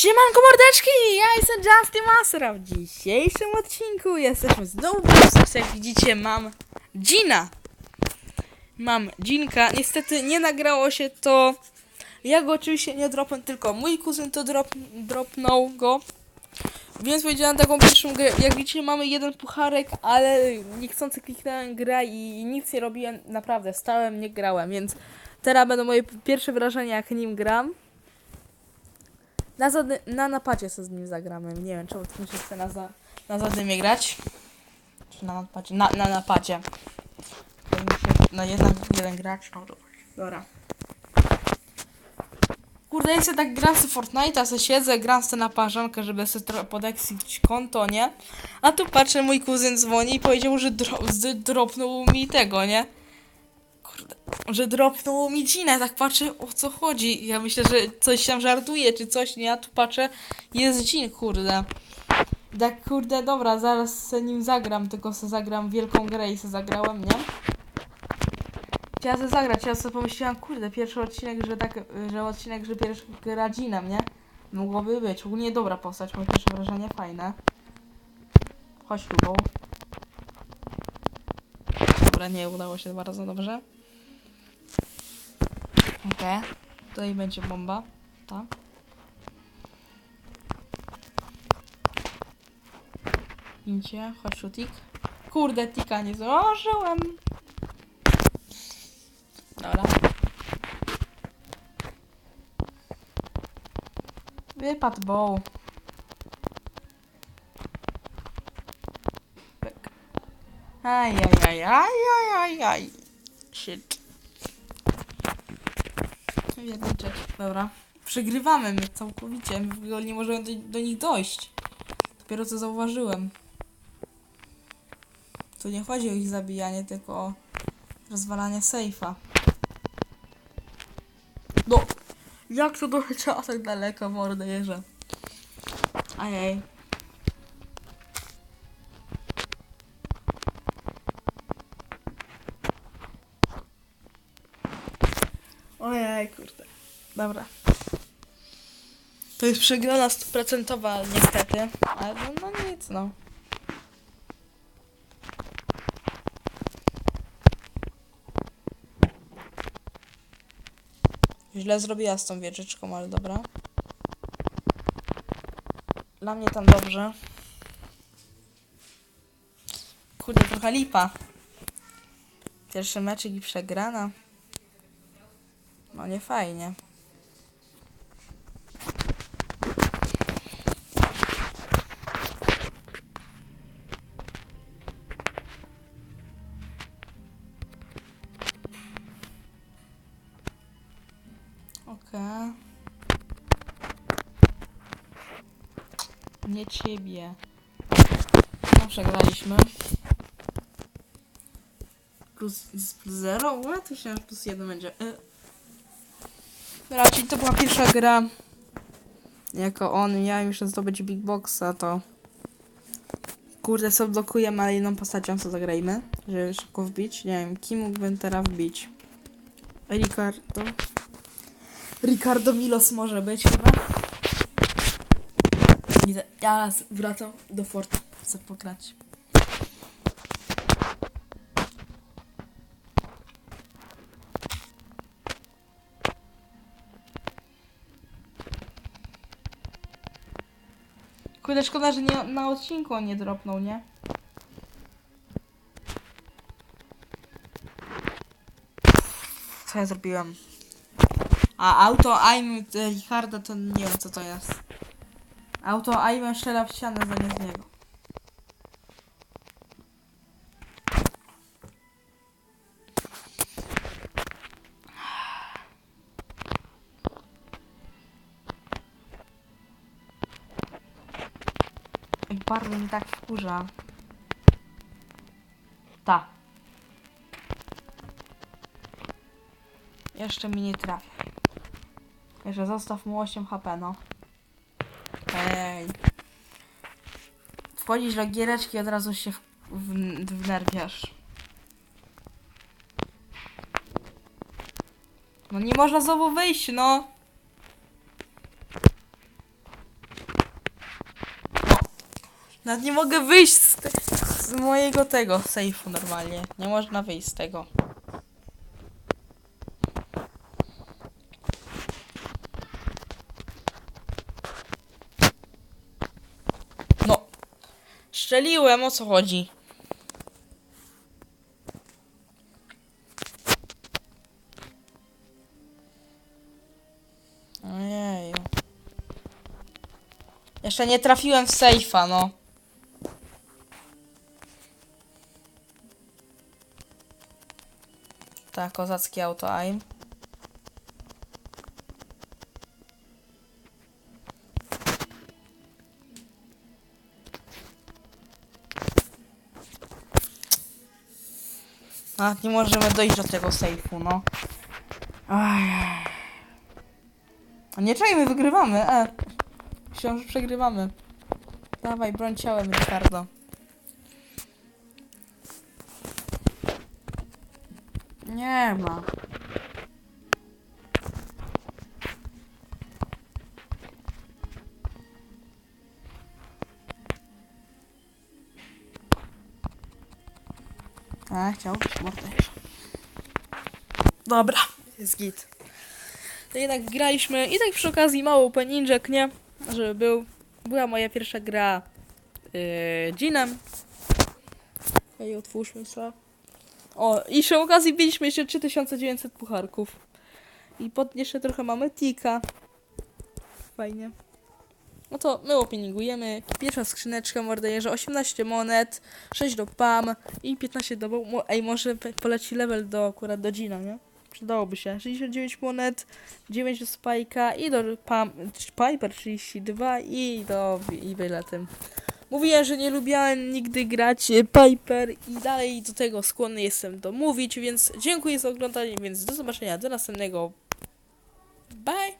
Siemanko mordeczki, ja jestem Justin Masera. W dzisiejszym odcinku jesteśmy znowu w. Jak widzicie mam Gina. Mam Ginka. Niestety nie nagrało się to. Ja go oczywiście nie dropnę, tylko mój kuzyn to drop, dropnął go. Więc powiedziałem taką pierwszą grę. Jak widzicie mamy jeden pucharek, ale niechcący kliknąłem grę i nic nie robiłem. Naprawdę, stałem, nie grałem, więc teraz będą moje pierwsze wrażenia jak nim gram. Na, zady, na napadzie sobie z nim zagramy. Nie wiem, czemu ty się chce na, za, na zadymie grać. Czy na napadzie? Na, na napadzie. Mi się- No jednak jeden gracz. Dobra. Kurde, ja sobie tak gram z Fortnite'a, se siedzę, gram sobie na parzankę, żeby sobie podeksić konto, nie? A tu patrzę, mój kuzyn dzwoni i powiedział, że dro dropnął mi tego, nie? Że dropnął mi Gina, tak patrzę, o co chodzi. Ja myślę, że coś tam żartuje, czy coś, nie? Ja tu patrzę, jest Gin, kurde. Tak, kurde, dobra, zaraz se nim zagram, tylko se zagram wielką grę i se zagrałem, nie? Chciałam se zagrać, ja sobie pomyślałam, kurde, pierwszy odcinek, że tak, że odcinek, że pierwszy gra Ginem, nie? Mogłoby być, ogólnie dobra postać, moje pierwsze wrażenie fajne. Chodź lubą. Dobra, nie udało się bardzo dobrze. Okej. Tutaj będzie bomba. Tak. Idzie, chodź tik. Kurde, tika nie założyłem. Dobra. Wypadł bow. Aj, aj, aj, aj, aj, aj, aj. Jedniczek. Dobra. Przegrywamy my całkowicie. My w ogóle nie możemy do, do nich dojść. Dopiero co zauważyłem. Tu nie chodzi o ich zabijanie, tylko o rozwalanie sejfa. No! Jak to doleciało tak daleko, jeża. Ajej. Dobra. To jest przegrana stuprocentowa niestety, ale no, no nic no. Źle zrobiła z tą wieżyczką, ale dobra. Dla mnie tam dobrze. Kurde, trochę lipa. Pierwszy meczek i przegrana. No nie fajnie. Okej. Nie ciebie. No przegraliśmy. Plus, plus 0? What? Myślałem, że plus 1 będzie. Y. Raczej to była pierwsza gra. Jako on miałem jeszcze zdobyć Big Boxa, to... Kurde, blokujemy, ale jedną postacią co zagrajmy. Żeby szybko wbić. Nie wiem, kim mógłbym teraz wbić? Ricardo. Ricardo Milos może być chyba. Ja wracam do fortu. Chcę pograć. Kurde, szkoda, że nie, na odcinku nie dropnął, nie? Co ja zrobiłem? A auto aim e, Richarda to nie wiem co to jest. Auto aim strzela w ścianę zamiast niego. Bardzo mi tak wkurza. Ta. Jeszcze mi nie trafia. Że zostaw mu 8 HP, no. Ej. Wchodzisz do giereczki od razu się w, wnerwiasz. No nie można znowu wyjść, no. Nawet nie mogę wyjść z, te, z mojego tego sejfu normalnie. Nie można wyjść z tego. Szczeliłem, o co chodzi? Ojeju. Jeszcze nie trafiłem w sejfa, no. Tak, kozacki auto aim. A, nie możemy dojść do tego sejfu, no. Aj. A nie czekaj, my wygrywamy, e. Myślałem, że przegrywamy. Dawaj, broń ciałem, Ricardo. Nie ma. A, chciał morderz. Dobra, jest git. To jednak graliśmy i tak przy okazji mało openingek, nie? Żeby był. Była moja pierwsza gra yy, Jeanem. Ej, otwórzmy sobie. O, i przy okazji biliśmy jeszcze 3900 pucharków. I pod jeszcze trochę mamy tika. Fajnie. No to my opiningujemy. Pierwsza skrzyneczka morderze 18 monet, 6 do PAM i 15 do... Ej, może poleci level do akurat do Gina, nie? Przydałoby się. 69 monet, 9 do Spike'a i do PAM... Piper 32 i do... i byle tym. Mówiłem, że nie lubiałem nigdy grać e, Piper i dalej do tego skłonny jestem to mówić, więc dziękuję za oglądanie, więc do zobaczenia, do następnego. Bye!